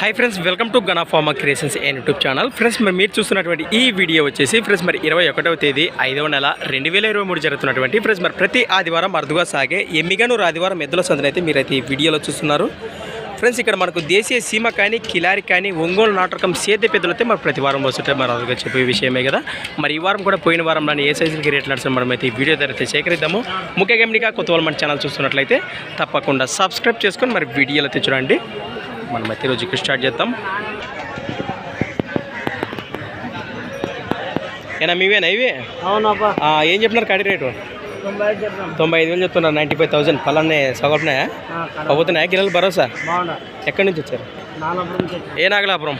Hi friends welcome to Gana pharma creations and YouTube channel friends మరి మీరు చూస్తున్నటువంటి ఈ వీడియో వచ్చేసి ఫ్రెండ్స్ మరి ఇరవై ఒకటవ తేదీ ఐదవ నెల రెండు వేల ఇరవై మూడు జరుగుతున్నటువంటి ఫ్రెండ్స్ మరి ప్రతి ఆదివారం అరుదుగా సాగే ఎమ్మిగాను ఆదివారం ఎద్దుల సందనైతే మీరైతే ఈ వీడియోలో చూస్తున్నారు. ఫ్రెండ్స్ ఇక్కడ మనకు దేశీయ సీమ కానీ కిలారి కానీ ఒంగోలు నాటకం సేద్య పెద్దలు అయితే మరి ప్రతి వారం వస్తుంటే మరి అదుగా చెప్పే విషయమే కదా. మరి ఈ వారం కూడా పోయిన వారంలోని ఏ సైజులకి రేట్లు నడిచిన మనం అయితే ఈ వీడియో ద్వారా అయితే సేకరిద్దాము. ముఖ్యంగా గమనిక కొత్త వాళ్ళు మన ఛానల్ చూస్తున్నట్లయితే తప్పకుండా సబ్స్క్రైబ్ చేసుకొని మరి వీడియోలో అయితే చూడండి. మనం అయితే రోజుకి స్టార్ట్ చేద్దాం. ఏనా మీవేనా ఇవి? అవునబ్బా. ఆ, ఏం చెప్పినారు కడి రేటు? తొంభై ఐదు వేలు చెప్తున్నారు. Ninety five thousand. పలానే సగటున్నాయా? అవుతున్నాయా గిన్నెలు భరోసా? ఎక్కడి నుంచి వచ్చారు? ఏ నాగలాపురం?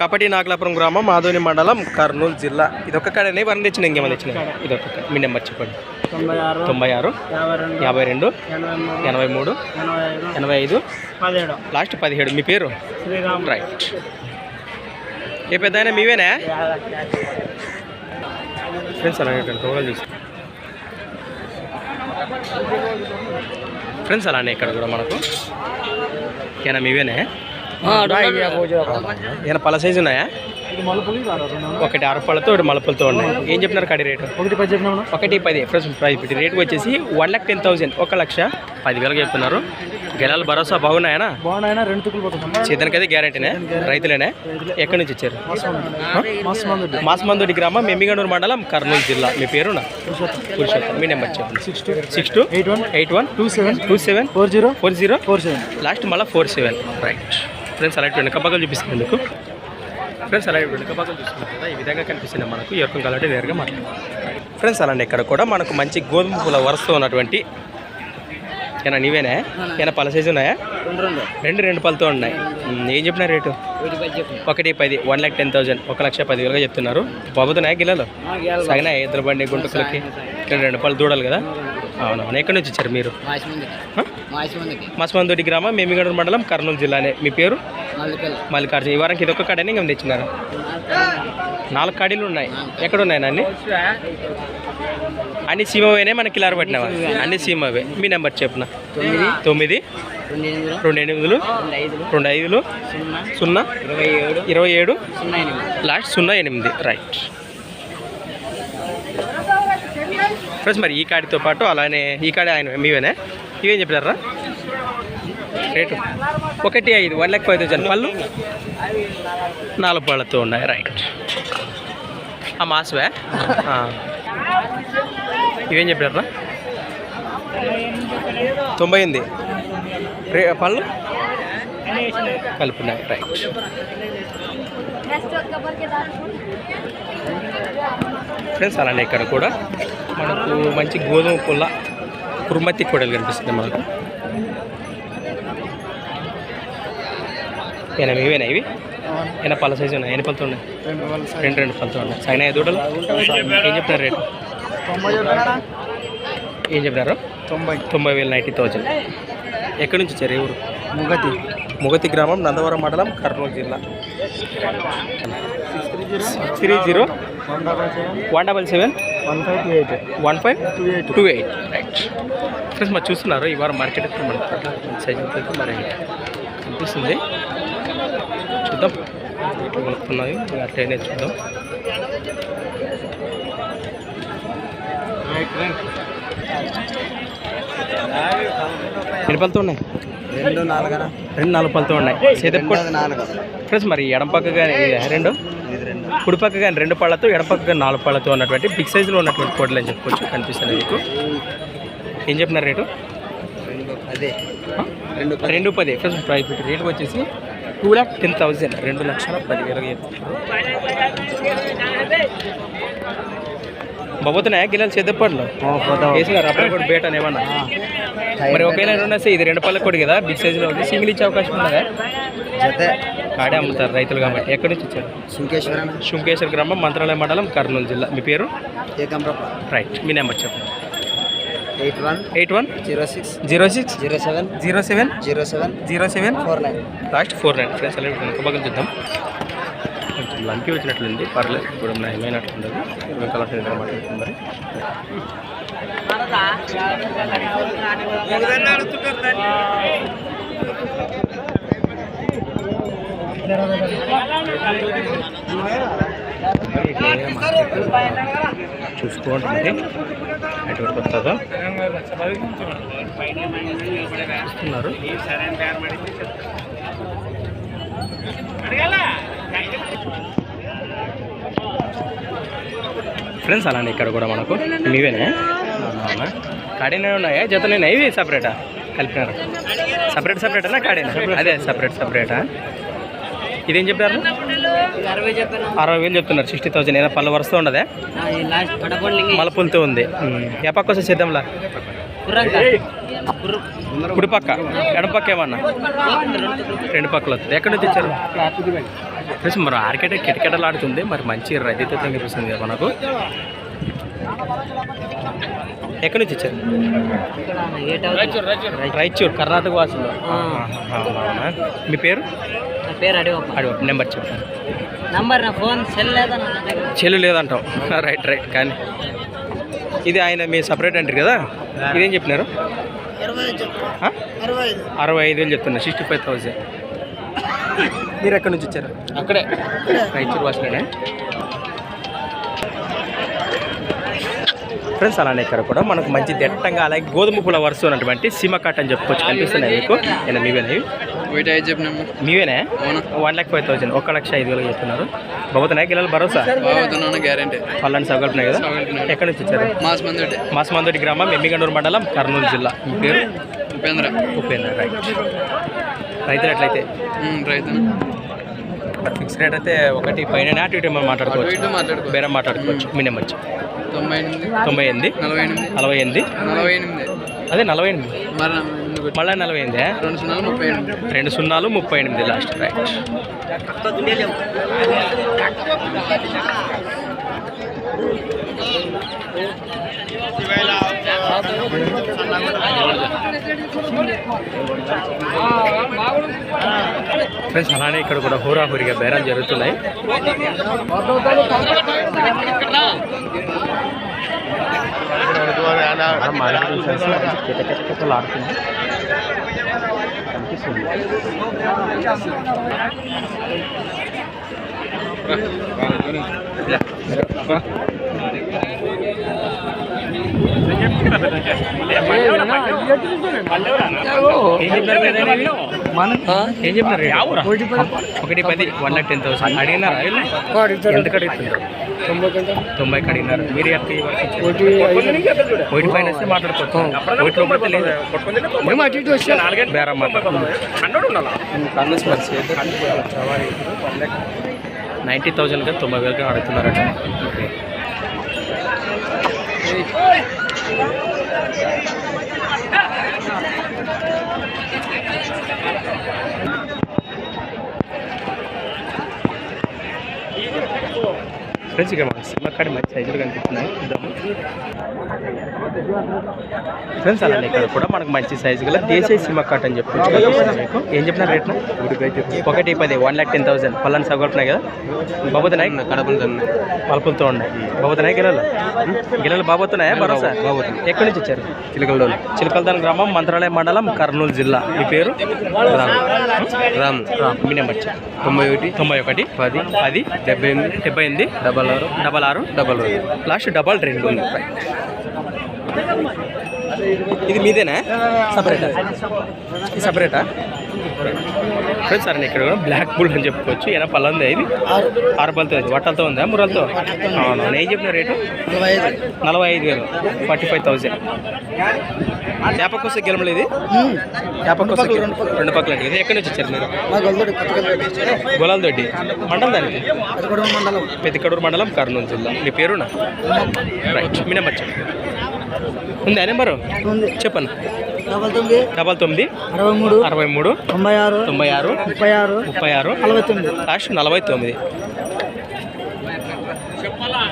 కపటి నాగలాపురం గ్రామం మాధోని మండలం కర్నూలు జిల్లా. ఇది ఒక్క కడనే వరం తెచ్చిన ఇంకేమైనా తెచ్చిన? ఇది ఒక్క కడ. మీ నెంబర్ చెప్పండి. తొంభై ఆరు యాభై రెండు ఎనభై మూడు ఎనభై ఐదు లాస్ట్ పదిహేడు. మీ పేరు? రైట్ ఏ పెద్ద మీవేనా? ఫ్రెండ్స్ టోటల్ తీసు ఫ్రెండ్స్ అలానే ఇక్కడ కూడా మనకు. ఏనా మీవేనే? ఏమైనా పల సైజు ఉన్నాయా. ఒకటి ఆరు పళ్ళతో ఒకటి మలపలతో ఉన్నాయి. ఏం చెప్పినారు కడి రేటు? ఒకటి పది చెప్పినాము ఒకటి పది. ఫ్రెండ్స్ ప్రైస్ పెట్టి రేట్ వచ్చేసి వన్ లాక్ టెన్ థౌసండ్ ఒక లక్ష పదివేలకు చెప్తున్నారు. గెలాలు భరోసా బాగున్నాయనా? బాగున్నాయినా? రెండు తుక్కులు పోతుంది చేతనికైతే గ్యారంటీనే? రైతులేనే? ఎక్కడి నుంచి వచ్చారు మాసమందుడి గ్రామం ఎమ్మిగనూరు మండలం కర్నూలు జిల్లా. మీ పేరునా? పురుషోత్తం. మీ నెంబర్ చెప్పండి. Six two six two eight one eight one two seven two seven four zero four zero four seven. Last మళ్ళీ ఫోర్ సెవెన్. రైట్. ఫ్రెండ్స్ అలాంటి వెనుక పక్కలు చూపిస్తుంది మీకు ఫ్రెండ్స్ అలాంటి వెనుక పక్కలు చూస్తున్నారు కదా ఈ విధంగా కనిపిస్తుంది మనకు. ఎవరికి కాబట్టి నేరుగా మాట్లాడతాం ఫ్రెండ్స్ అలాంటి ఇక్కడ కూడా మనకు మంచి గోధుమ పూల వరుసతో ఉన్నటువంటి ఏనా నీవేనా? ఏనా పల సైజు ఉన్నాయా? రెండు రెండు. పళ్ళతో ఉన్నాయి. ఏం చెప్పిన రేటు? ఒకటి పది వన్ ల్యాక్ టెన్ థౌసండ్ ఒక లక్ష పదివేలుగా చెప్తున్నారు. బాబుతున్నాయా గిల్లలు? సగనా ఇద్దరు బండి గుంటకులకి? ఇక్కడ రెండు పళ్ళు దూడాలి కదా? అవునవును. ఎక్కడి నుంచి వచ్చారు మీరు? మస్మందొడి గ్రామం మేమిగడ మండలం కర్నూలు జిల్లానే. మీ పేరు? మల్లికార్జున. ఈ వారానికి ఇది ఒక్క కాడని ఇంకా తెచ్చినారు? నాలుగు కాడీలు. ఉన్నాయి. ఎక్కడ ఉన్నాయి అన్ని సీమవేనే మనకి కిలారు పట్టినవా? అన్ని సీమవే. మీ నెంబర్ చెప్పున? తొమ్మిది. తొమ్మిది. రెండు ఎనిమిది రెండు ఎనిమిదిలు రెండు ఐదులు సున్నా ఇరవై ఏడు లాస్ట్ సున్నా ఎనిమిది. రైట్. ఫ్రెండ్స్ మరి ఈ కాడితో పాటు అలానే ఈ కాడి ఆయన మీవేనా? ఇవేం చెప్పారా రేటు. ఒకటి ఐదు. One lakh five thousand. పళ్ళు? నాలుగు పళ్ళతో ఉన్నాయి. రైట్. ఆ మాసవే ఇవేం చెప్పారా తొంభై ఎనిమిది. రే పళ్ళు? కలుపున్నాయి రైట్. ఫ్రెండ్స్ అలానే ఇక్కడ కూడా మనకు మంచి గోధుమ పుల్ల కుర్మతి కూడలు కనిపిస్తుంది మనకు. ఏనా ఇవేనా ఇవి? ఏనా పళ్ళ సైజు ఉన్నాయి ఎన్ని పళ్ళతో ఉన్నాయి? రెండు రెండు పళ్ళతో ఉన్నాయి. సగన దూడలు? ఏం చెప్తారు రేటు? ఏం చెప్పారు తొంభై. తొంభై వేలు నైంటీ థౌజండ్. ఎక్కడి నుంచి వచ్చారు ఎవరు ముగతి. ముగతి గ్రామం నందవరం మండలం కర్నూలు జిల్లా. Three zero. One double seven? One five two eight. One five two eight. Two eight. Right friends మరి చూస్తున్నారు ఈ వారం మార్కెట్ మరి కనిపిస్తుంది. చూద్దాం. కొనుక్కున్నాయి అట్లనే చూద్దాం. ఎన్ని పళ్ళతో ఉన్నాయి? రెండు నాలుగన రెండు నాలుగు పళ్ళతో ఉన్నాయి. నాలుగు. ఫ్రెండ్స్ మరి ఎడం పక్క కానీ రెండు. కుడి పక్క కానీ రెండు పళ్ళతో ఎడం పక్క కానీ నాలుగు పళ్ళతో ఉన్నటువంటి బిగ్ సైజులో ఉన్నటువంటి కోడలు అని చెప్పుకోవచ్చు. కనిపిస్తుంది మీకు. ఏం చెప్పినారు రేటు? రెండు పది. ఫ్రెండ్స్ ప్రైస్ రేట్ వచ్చేసి టూ ల్యాక్ టెన్ థౌజండ్ రెండు లక్షల పదివేలు బాబోతున్నాయా గిల్లలు చేద్దపండ్లు వేసినారు అప్పుడు కూడా బేట అని ఏమన్నా? మరి ఒకవేళ రెండు వస్తే ఇది రెండు పళ్ళ కొడు కదా బిగ్ సైజులో ఉంది. సింగిల్ ఇచ్చే అవకాశం ఉన్నదా? జతే. కాడే అమ్ముతారు రైతులు కాబట్టి. ఎక్కడి నుంచి వచ్చారు? సుంకేశ్వరన శుంకేశ్వర గ్రామం మంత్రాలయ మండలం కర్నూలు జిల్లా. మీ పేరు? రైట్ మీ నెంబర్ చెప్పండి. Eight one eight one zero six zero six zero seven zero seven zero seven zero seven four nine last four nine friends అలాగే వెనక పక్కన చూద్దాం. లంకి వచ్చినట్లుంది. పర్లేదు ఇప్పుడు ఏమైనట్లుండదు. కలర్ మాట్లాడుతుంది చూసుకోండి ఎటువంటి వస్తుందో? ఇస్తున్నారు ఫ్రెండ్స్ అలానే ఇక్కడ కూడా మనకు మీవేనే? అవునా? కాడీనే ఉన్నాయా? జతలేనా ఇవి సపరేటా? కలిపినారు. సపరేట్ సపరేటా? కాడీనా? అదే సపరేట్ సపరేటా? ఇదేం చెప్పారు? అరవై వేలు చెప్తున్నారు సిక్స్టీ థౌసండ్ ఏదైనా పళ్ళు వరుస ఉండదా మలపులతో ఉంది. ఏ పక్క వస్తే చేద్దాంలా? కుడి పక్క. ఎడం పక్క ఏమన్నా? రెండు పక్కలు వస్తుంది ఎక్కడి నుంచి ఇచ్చారు ఫ్రెండ్స్ మరి ఆర్కెట్ కిటకిటలాడుతుంది మరి మంచి రద్దీతో కనిపిస్తుంది కదా మనకు. ఎక్కడి నుంచి ఇచ్చారు రాయచూర్ కర్ణాటక వాసులు. మీ పేరు? పేరు అడిగప్ప అడుగు నెంబర్ చెప్పండి నంబర్ నా ఫోన్ సెల్ లేదా నా దగ్గర? చెల్లు లేదంటాం రైట్ రైట్ కానీ ఇది ఆయన మీ సపరేట్ అంటారు కదా? ఇదేం చెప్పినారు? ఆ? అరవై ఐదు వేలు చెప్తున్నారు సిక్స్టీ ఫైవ్ థౌజండ్ మీరు ఎక్కడి నుంచి ఇచ్చారు అక్కడే. రైచూర్ వాసులేనే ఫ్రెండ్స్ అలానే ఇక్కడ కూడా మనకు మంచి దట్టంగా అలాగే గోధుమ పూల వరుస ఉన్నటువంటి సీమ కట్ అని చెప్పుకోవచ్చు కనిపిస్తున్నాయి మీకు. నేను మీవేనా వెయిట్ అయితే చెప్పినాము మీవేనే వన్ ల్యాక్ ఫైవ్ థౌసండ్ ఒక లక్ష ఐదు వేలు చెప్తున్నారు. బాబోతున్నాయి గిల్లలు భరోసా? బాగుతున్నాను గ్యారంటీ పళ్ళని సగలుతున్నాయి కదా. ఎక్కడి నుంచి ఇచ్చారు మాస్ మంది ఒకటి మాసమందొడి గ్రామం ఎమ్మిగండూరు మండలం కర్నూలు జిల్లా. మీ పేరు? ఉపేంద్ర. ఉపేంద్ర రైట్ రైతులు ఎట్లయితే? మరి ఫిక్స్ రేట్ అయితే ఒకటి పైన అటు ఇటు మాట్లాడుకోవచ్చు? బేరం మాట్లాడుకోవచ్చు. మీ నెంబర్ చెప్పు. తొంభై ఎనిమిది. తొంభై ఎనిమిది? నలభై ఎనిమిది. నలభై ఎనిమిది? నలభై ఎనిమిది. అదే నలభై ఎనిమిది. మళ్ళీ నలభై ఎనిమిది? రెండు సున్నాలు ముప్పై ఎనిమిది రెండు సున్నాలు ముప్పై ఎనిమిది లాస్ట్ రైట్ ఫ్రెండ్స్ అలానే ఇక్కడ కూడా హోరాహోరిగా బేరాలు జరుగుతున్నాయి. మార్కెట్ ఆడుతుంది కనిపిస్తుంది ఏం చెప్పినారు ఒకటి పది వన్ లాక్ టెన్ థౌసండ్ అడిగినారా ఎందుకు అడుగుతున్నారు తొంభైకి అడిగినారు మీరు ఎట్లా ఒకటి పైన వస్తే మాట్లాడుకోవచ్చు ఒకటి లోపల లేదు బేరం నైంటీ థౌజండ్గా తొంభై వేలుగా అడుగుతున్నారట ఓకే ఫ్రెండ్స్ ఇక్కడ మనకి సినిమా కాడి మంచి సైజులు కనిపిస్తున్నాయి చూద్దాము ఫ్రెండ్స్ అలానే ఇక్కడ కూడా మనకు మంచి సైజు గల దేశీయ సినిమా కట్ అని మీకు ఏం చెప్పిన రేట్ ఒకటి పది వన్ ల్యాక్ టెన్ థౌసండ్ పళ్ళని సగొట్టున్నాయి కదా. బాబోతున్నాయి కడపలతో పలుపులతో ఉన్నాయి. బాబోతున్నాయి గిల్లలు గిల్లలు బాబోతున్నాయా భరోసా? ఎక్కడి నుంచి వచ్చారు? చిలకలదోని చిలకలదోని గ్రామం మంత్రాలయ మండలం కర్నూలు జిల్లా. మీ పేరు? రామ్. రామ్. రామ్. మీ నెంబర్. తొంభై ఒకటి తొంభై ఒకటి పది పది డెబ్బై ఎనిమిది. డెబ్బై ఎనిమిది డబల్ ఆరు. డబల్ ఆరు. డబల్ లాస్ట్ డబల్ రెండు. ఇది మీదేనా? సపరేటా సపరేటా ఫ్రెండ్స్ సరే ఇక్కడ కూడా బ్లాక్ బుల్ అని చెప్పుకోవచ్చు. ఏనా పళ్ళ ఉందా ఇది? ఆరు. పళ్ళతో ఉంది. వట్టలతో ఉందా? మురలతో? అవును? ఏం చెప్పిన రేటు? నలభై ఐదు. వేలు. ఫార్టీ ఫైవ్ థౌసండ్ చేపకు వస్తే గెలమలు ఇది? చేపకు వస్తే రెండు పక్కల. ఇది. ఎక్కడి నుంచి వచ్చారు మీరు? గొలాల దొడ్డి. మండలం దానికి పెద్దకడూరు మండలం. కర్నూలు జిల్లా. మీ పేరునా? రైట్ మీ నెంబర్ చెప్పండి. ఉందా నెంబరు? చెప్పండి. డబల్ తొమ్మిది డబల్ తొమ్మిది అరవై మూడు అరవై మూడు తొంభై ఆరు తొంభై ఆరు ముప్పై ఆరు ముప్పై ఆరు నలభై తొమ్మిది. లాస్ట్ నలభై తొమ్మిది. చెప్పాలా?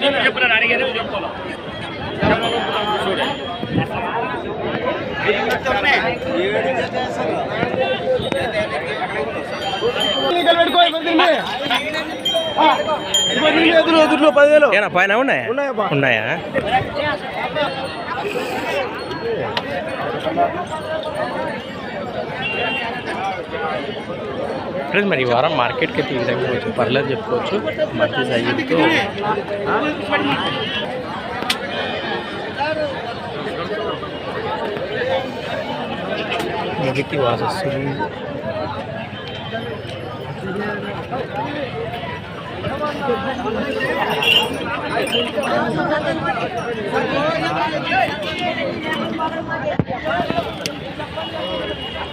నీకు చెప్పిన? అడిగేది చెప్పాలా? ఏనా పైన ఉన్నాయా? ఉన్నాయా? ఫ్రెండ్స్ మరి ఈ వారం మార్కెట్కి అయితే ఈ పర్లేదు చెప్పుకోవచ్చు. మంచి సైజుతో మొదటి వాసస్తుంది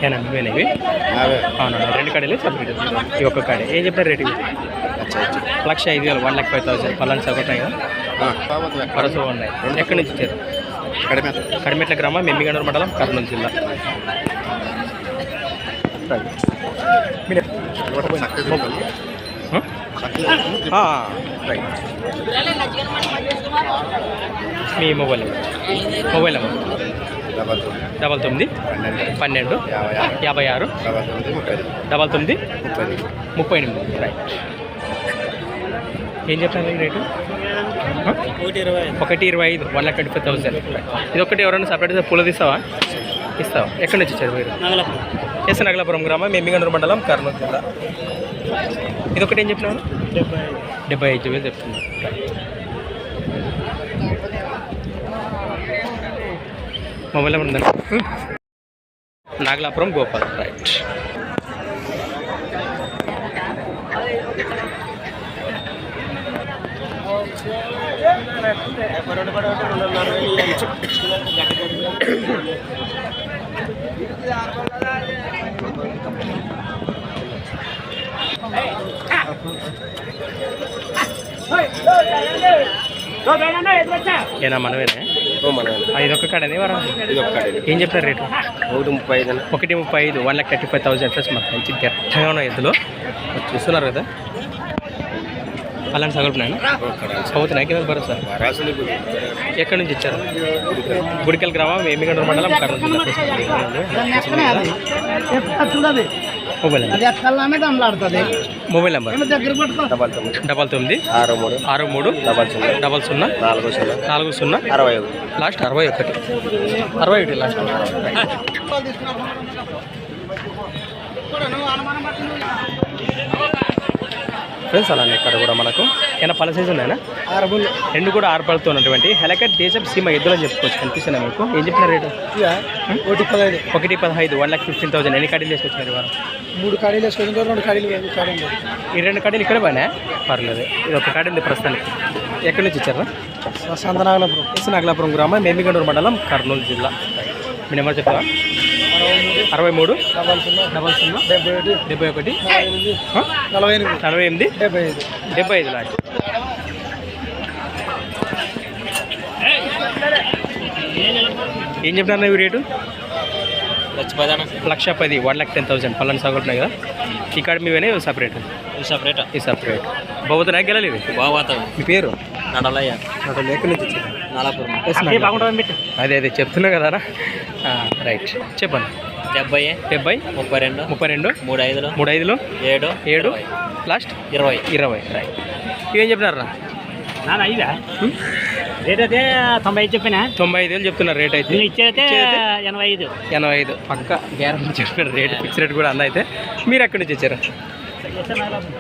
ఏనా మీవేనా ఇవి అవునా రెండు కడలు సపరేట్ ఈ ఒక్క కాడే ఏం చెప్పారు రేటు? లక్ష ఐదు వేలు వన్ లాక్ ఫైవ్ థౌసండ్ పలానా సగటాయి వరస ఉన్నాయి ఎక్కడి నుంచి ఇచ్చారు కడిమెట్ల గ్రామం మెమ్మిగండూరు మండలం కర్నూలు జిల్లా రైట్. మీ mobile number. Mobile number. Double తొమ్మిది. పన్నెండు. యాభై ఆరు. డబల్ తొమ్మిది ముప్పై ఎనిమిది. రైట్ ఏం చెప్పాను రేటు? ఒకటి ఇరవై ఐదు. One lakh twenty five thousand ఇది ఒకటి ఎవరైనా సపరేట్ పూల తీస్తావా? ఇస్తావా ఎక్కడి నుంచి వచ్చారు మీరు? ఎస్ నగలాపురం గ్రామం మెమ్మిగండ్రు మండలం కర్నూలు జిల్లా. ఇది ఒకటి ఏం చెప్పినారు డెబ్బై ఐదు. వేలు చెప్తున్నారు రైట్. మొబైల్ నెంబర్ ఉందండి నాగలాపురం గోపాల్. రైట్. ఏనా మనమేనే? ఇది ఒక్క కాడనే వరం. ఏం చెప్తారు రేటు ఒకటి ముప్పై ఐదు ఒకటి ముప్పై ఐదు one lakh thirty five thousand. Plus మాకు మంచి గట్టగా ఉన్నాయి మరి చూస్తున్నారు కదా? అలాంటి సగలుపునాయన చదువుతున్నాయి కింద భరోసా? ఎక్కడి నుంచి ఇచ్చారు గుడికల్ గ్రామం ఏమిగండ్ర మండలం Kurnool mobile number mobile number double తొమ్మిది. ఆరు మూడు. ఆరు మూడు డబల్ సున్నా. డబల్ సున్నా నాలుగు సున్నా. నాలుగు సున్నా అరవై ఒకటి. లాస్ట్ అరవై ఒకటి అరవై ఒకటి లాస్ట్ ఫ్రెండ్స్ అలానే ఇక్కడ కూడా మనకు ఏమైనా పల సైజు ఉన్నాయనా రెండు కూడా ఆరు పళ్ళతో ఉన్నటువంటి హెలకట్ దేశం సీమ ఎద్దులు అని చెప్పుకోవచ్చు. కనిపిస్తున్నాయి మీకు? ఏం చెప్పిన రేటు? ఒకటి పదహైదు. ఒకటి పదహైదు వన్ లాక్ ఫిఫ్టీన్ థౌసండ్ ఎన్ని కడీలు వేసుకొచ్చినారు వారం? మూడు కడీలు వేసుకొని రెండు కడీలు కడీలు ఈ రెండు కడీలు ఇక్కడ పోయినా పర్లేదు. ఇది ఒక కడీ ఉంది ప్రస్తుతానికి. ఎక్కడి నుంచి ఇచ్చారా? సంతనాగలపురం ఎస్ నాగలాపురం గ్రామం మేమిగండూరు మండలం కర్నూలు జిల్లా. మీ నెంబర్ చెప్తారా అరవై మూడు? డబల్ సున్నా. డబల్ సున్నా? డెబ్బై ఒకటి. డెబ్బై ఒకటి? నలభై ఎనిమిది? నలభై ఎనిమిది. డెబ్బై ఐదు. డెబ్బై ఐదు లాస్ట్. ఏం చెప్పినారు ఇవి రేటు? లక్ష పది వన్ లాక్ టెన్ థౌసండ్. పల్లెని సాగుతున్నాయి కదా? ఇక్కడ మీవేనే సపరేట్? సపరేట్? ఈ సపరేట్. బాబుతో గెలలేదు బాగుతుంది మీ పేరు? నడలయ్య. నాతో ఎక్కడి నుంచి నాలాపురం నాకు. అదే అదే. చెప్తున్నా కదా రైట్. చెప్పండి. డెబ్బై డెబ్బై ముప్పై రెండు ముప్పై రెండు మూడు ఐదులు మూడు ఐదులు ఏడు ఏడు లాస్ట్ ఇరవై. ఇరవై. రైట్ ఇవేం చెప్పినారా నాన్న ఐదా? రేట్ అయితే తొంభై ఐదు చెప్పినా? తొంభై ఐదు వేలు చెప్తున్నారు రేట్ అయితే. ఇచ్చేదైతే ఎనభై ఐదు. ఎనభై ఐదు. పక్క గ్యారంటీ చెప్పిన రేట్ ఫిక్స్ రేట్ కూడా అన్న అయితే. మీరు ఎక్కడి నుంచి వచ్చారు?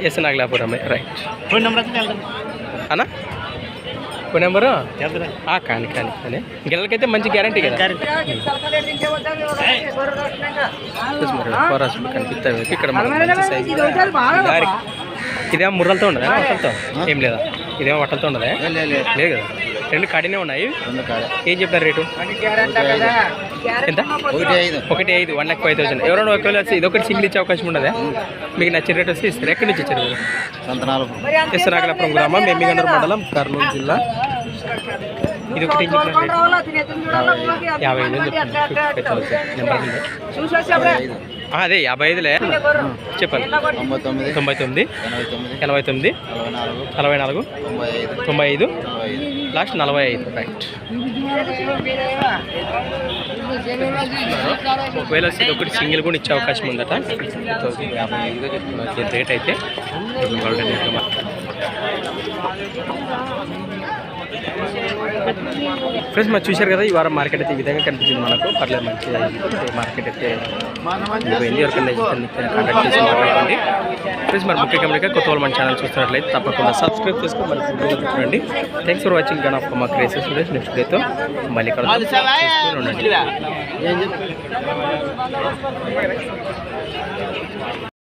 Yes Nagalapuram. Right phone number అన్న? Phone number? కానీ కానీ కానీ. గిల్లకైతే మంచి గ్యారంటీ కదా. ఫోరాస్లు కనిపిస్తాయి. ఇక్కడ ఇదేమో ముర్రలతో ఉండదా? వట్టలతో? ఏం లేదా? ఇదేమో వట్టలతో ఉండదా? లేదు కదా? రెండు కడినే ఉన్నాయి. ఏం చెప్పారు రేటు? ఎంత? ఒకటి ఐదు. ఒకటి ఐదు వన్ లాక్ ఫైవ్ థౌసండ్ ఎవరైనా ఒకవేళ వచ్చి ఇది ఒకటి సింగిల్ ఇచ్చే అవకాశం ఉండదా? మీకు నచ్చిన రేట్ వస్తే ఇస్తారు. ఎక్కడి నుంచి ఇచ్చారు మీరు సంతనాలపురం ఎస్ నాగలాపురం గ్రామం మెమ్మిగండూరు మండలం కర్నూలు జిల్లా. ఇది ఒకటి యాభై ఐదు అదే యాభై ఐదులే. చెప్పండి తొంభై తొమ్మిది. తొంభై తొమ్మిది ఎనభై తొమ్మిది. నలభై నాలుగు. తొంభై ఐదు. లాస్ట్ నలభై ఐదు రైట్ ఒకవేళ వస్తే ఇది ఒకటి సింగిల్ కూడా ఇచ్చే అవకాశం ఉందట. యాభై ఐదుగా చెప్తున్నారు రేట్ అయితే. ఫ్రెండ్స్ మరి చూశారు కదా ఈ వారం మార్కెట్ అయితే ఈ విధంగా కనిపించింది మనకు. పర్లేదు మంచి మార్కెట్ అయితే పోయింది ఎవరికైనా కాంటాక్ట్ చేసి మాట్లాడుకోండి ఫ్రెండ్స్ మరి ముఖ్య గమనిక కొత్త వాళ్ళు మన ఛానల్ చూస్తున్నట్లయితే తప్పకుండా సబ్స్క్రైబ్ చేసుకొని వీడియో చూడండి థ్యాంక్స్ ఫర్ వాచింగ్ గన్ ఆఫ్ మా క్రేసెస్ ఫ్రెండ్స్ నెక్స్ట్ డేతో మళ్ళీ కలుద్దాం. ఉండండి.